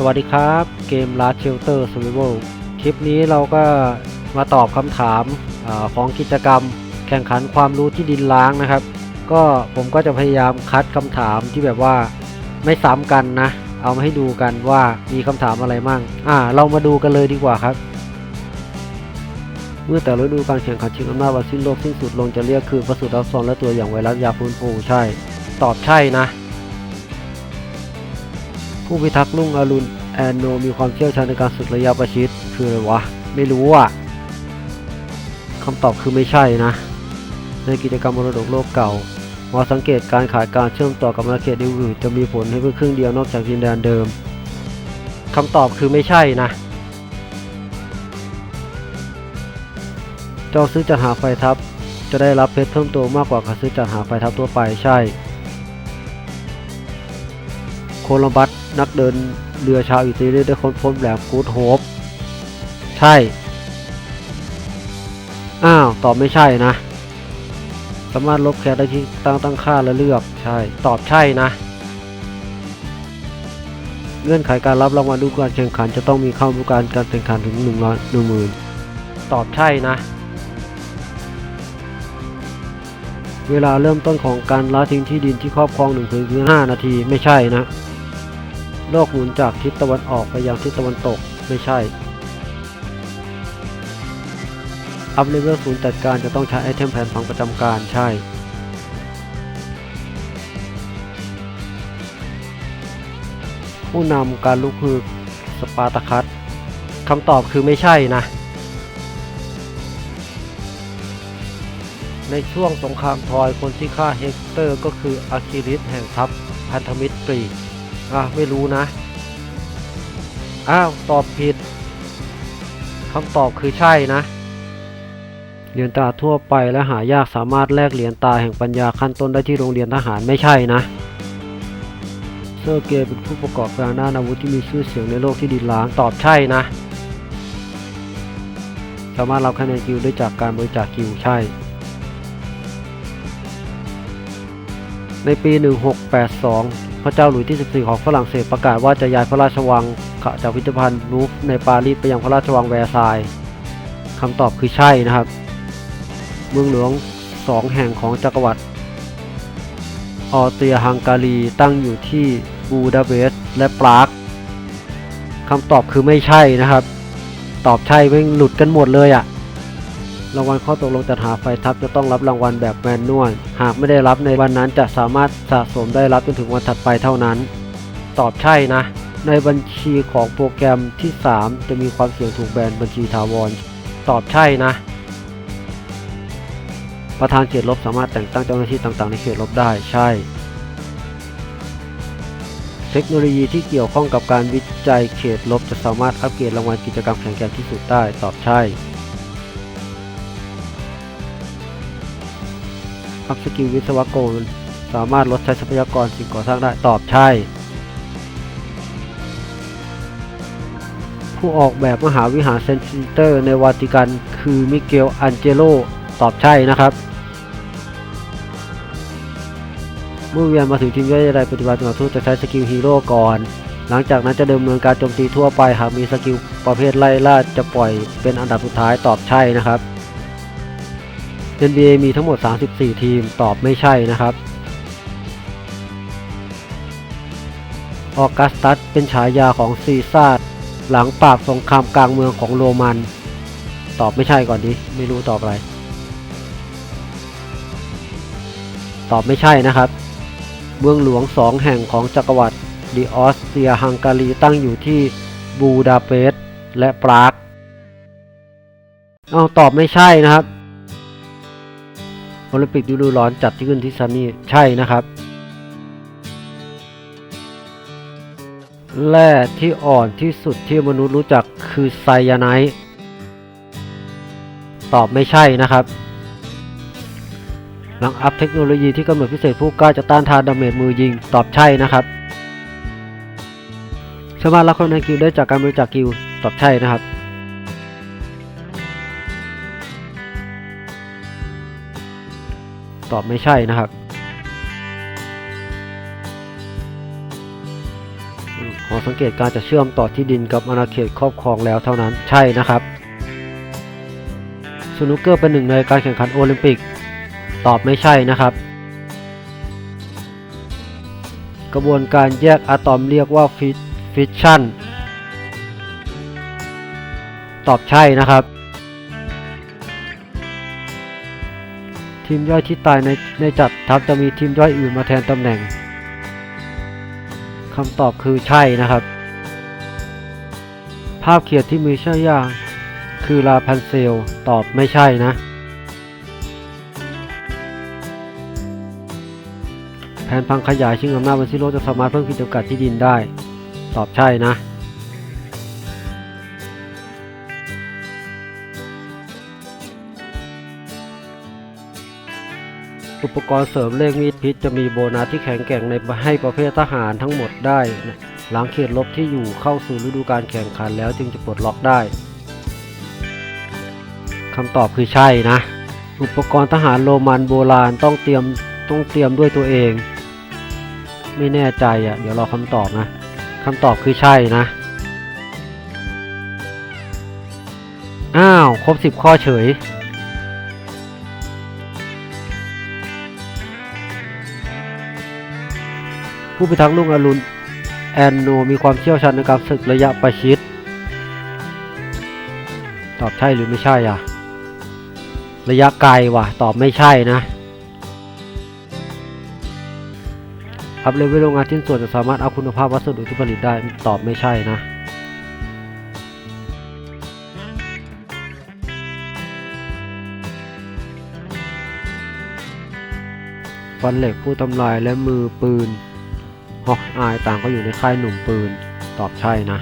สวัสดีครับเกม Last Shelter Survival คลิปนี้เราก็มาตอบคำถามอของกิจกรรม แข่งขันความรู้ที่ดินล้างนะครับ ก็ผมก็จะพยายามคัดคำถามที่แบบว่าไม่ซ้ำกันนะ เอามาให้ดูกันว่ามีคำถามอะไรมั่งอ่า เรามาดูกันเลยดีกว่าครับ เมื่อแต่ฤดูการแข่งขันชิงอำนาจวันสิ้นโลกสิ้นสุดลงจะเรียกคืนประสูติรับซอนและตัวอย่างไวรัสยาฟื้นฟูใช่ ตอบใช่นะ ผู้พิทักษ์ลุ่งอรุณแอนโนมีความเชี่ยวชาญในการศึกระยะประชิดคืออะไรวะ ไม่รู้อะคำตอบคือไม่ใช่นะ ในกิจกรรมมรดกโลกเก่าหมอสังเกตการขาดการเชื่อมต่อกับอาณาเขตอื่นจะมีผลให้เพิ่มครึ่งเดียวนอกจากดินแดนเดิมคำตอบคือไม่ใช่นะจองซื้อจัดหาไฟทับ จะได้รับเพชรเพิ่มตัวมากกว่าการซื้อจัดหาไฟทับทั่วไปใช่ โคลัมบัส นักเดินเรือชาวอิตาลีได้ค้นพบแหลมกูดโฮปใช่ อ้าว ตอบไม่ใช่นะ สามารถลบแคสได้ที่ตั้งตั้งค่าและเลือกใช่ ตอบใช่นะ เงื่อนไขการรับรางวัลดูการแข่งขันจะต้องมีเข้าดูการการแข่งขันถึงหนึ่งล้านหนึ่งหมื่นตอบใช่นะ เวลาเริ่มต้นของการละทิ้งที่ดินที่ครอบครอง1ถึง5นาทีไม่ใช่นะ โลกหมุนจากทิศตะวันออกไปยังทิศตะวันตก ไม่ใช่ อัพเลเวลศูนย์จัดการจะต้องใช้ไอเทมแผนฝังประจำการใช่ ผู้นำการลุกคือสปาร์ตาคัสคำตอบคือไม่ใช่นะ ในช่วงสงครามทรอยคนที่ฆ่าเฮกเตอร์ก็คืออะคิลิสแห่งทัพพันธมิตรกรีก อะไม่รู้นะ อ้าว ตอบผิดคำตอบคือใช่นะ เหรียญตาทั่วไปและหายากสามารถแลกเหรียญตาแห่งปัญญาขั้นต้นได้ที่โรงเรียนทหารไม่ใช่นะเซอร์เกย์เป็นผู้ประกอบการด้านอาวุธที่มีชื่อเสียงในโลกที่ดินล้างตอบใช่นะ สามารถรับคะแนนกิลด์ได้จากการบริจาคกิลด์ใช่ ในปี 1682 พระเจ้าหลุยส์ที่ 14 ของฝรั่งเศสประกาศว่าจะย้ายพระราชวังจากพิพิธภัณฑ์ลูฟในปารีสไปยังพระราชวังแวร์ซายคำตอบคือใช่นะครับ เมืองหลวงสองแห่งของจักรวรรดิออเตรียฮังการีตั้งอยู่ที่บูดาเปสต์และปรากคำตอบคือไม่ใช่นะครับ ตอบใช่ไม่งหลุดกันหมดเลยอะ่ะ รางวัลข้อตกลงจัดหาไฟทับจะต้องรับรางวัลแบบแมนนวล หากไม่ได้รับในวันนั้นจะสามารถสะสมได้รับจนถึงวันถัดไปเท่านั้น ตอบใช่นะ ในบัญชีของโปรแกรมที่ 3 จะมีความเสี่ยงถูกแบนบัญชีถาวร ตอบใช่นะ ประธานเขตลบสามารถแต่งตั้งเจ้าหน้าที่ต่างๆในเขตลบได้ ใช่เทคโนโลยีที่เกี่ยวข้องกับการวิจัยเขตลบจะสามารถอัปเกรดรางวัลกิจกรรมแข่งแกรที่สุดได้ ตอบใช่ อัพสกิลวิศวกรสามารถลดใช้ทรัพยากรสิ่งก่อสร้างได้ตอบใช่ ผู้ออกแบบมหาวิหารเซนซิเตอร์ในวาติกันคือมิเกลอันเจโลตอบใช่นะครับ เมื่อเวียนมาถึงทีมย่อยใดปฏิบัติต่อทูตจะใช้สกิลฮีโร่ก่อน หลังจากนั้นจะดำเนินการโจมตีทั่วไปหากมีสกิลประเภทไล่ล่าจะปล่อยเป็นอันดับสุดท้ายตอบใช่นะครับ NBA มีทั้งหมด 34 ทีม ตอบไม่ใช่นะครับ ออกัสตัสเป็นฉายาของซีซ่าร์หลังปราบสงครามกลางเมืองของโรมัน ตอบไม่ใช่ก่อนดิ ไม่รู้ตอบอะไร ตอบไม่ใช่นะครับ เมืองหลวงสองแห่งของจักรวรรดิดิออสเตียฮังการีตั้งอยู่ที่บูดาเปสต์และปรากเอาตอบไม่ใช่นะครับ โอลิมปิกฤดูร้อนจัดที่ขึ้นที่ซันนี่ใช่นะครับ แร่ที่อ่อนที่สุดที่มนุษย์รู้จักคือไซยาไนด์ตอบไม่ใช่นะครับ หลังอัพเทคโนโลยีที่กำหนดพิเศษผู้กล้าจะต้านทานดาเมจมือยิง ตอบใช่นะครับ สามารถรับคะแนนกิลได้จากการบริจาคกิลตอบใช่นะครับ ตอบไม่ใช่นะครับขหอสังเกตการจะเชื่อมต่อที่ดินกับอาณาเขตครอบครองแล้วเท่านั้นใช่นะครับสนุกเกอร์เป็นหนึ่งในการแข่งขันโอลิมปิก ตอบไม่ใช่นะครับ กระบวนการแยกอะตอมเรียกว่าฟิฟิชชั่น ตอบใช่นะครับ ทีมย่อยที่ตายในในจัดทัพจะมีทีมย่อยอื่นมาแทนตำแหน่งคำตอบคือใช่นะครับ ภาพเขียนที่มีชื่อยาง คือลาพันเซล ตอบไม่ใช่นะ แผนพังขยายชิงอำนาจบนซิโลจะสามารถเพิ่มขีดจำกัดที่ดินได้ ตอบใช่นะ อุปกรณ์เสริมเลขมีดพิษจะมีโบนัสที่แข็งแกร่งในให้ประเภททหารทั้งหมดได้นะหลังเขตลบที่อยู่เข้าสู่ฤดูการแข่งขันแล้วจึงจะปลดล็อกได้คำตอบคือใช่นะ อุปกรณ์ทหารโรมันโบราณต้องเตรียมต้องเตรียมด้วยตัวเอง ไม่แน่ใจอะ เดี๋ยวรอคำตอบนะคำตอบคือใช่นะ อ้าว ครบสิบข้อเฉย ผู้พิทักษ์ลุงอรุณแอนโนมีความเชี่ยวชาญในการศึกระยะประชิด ตอบใช่หรือไม่ใช่อะ ระยะไกลว่ะ ตอบไม่ใช่นะอัพเลเวลโรงงานชิ้นส่วนจะสามารถเอาคุณภาพวัสดุที่ผลิตได้ตอบไม่ใช่นะฟันเหล็กผู้ทำลายและมือปืน ฮอกอายต่างก็อยู่ในค่ายหนุ่มปืน ตอบใช่นะ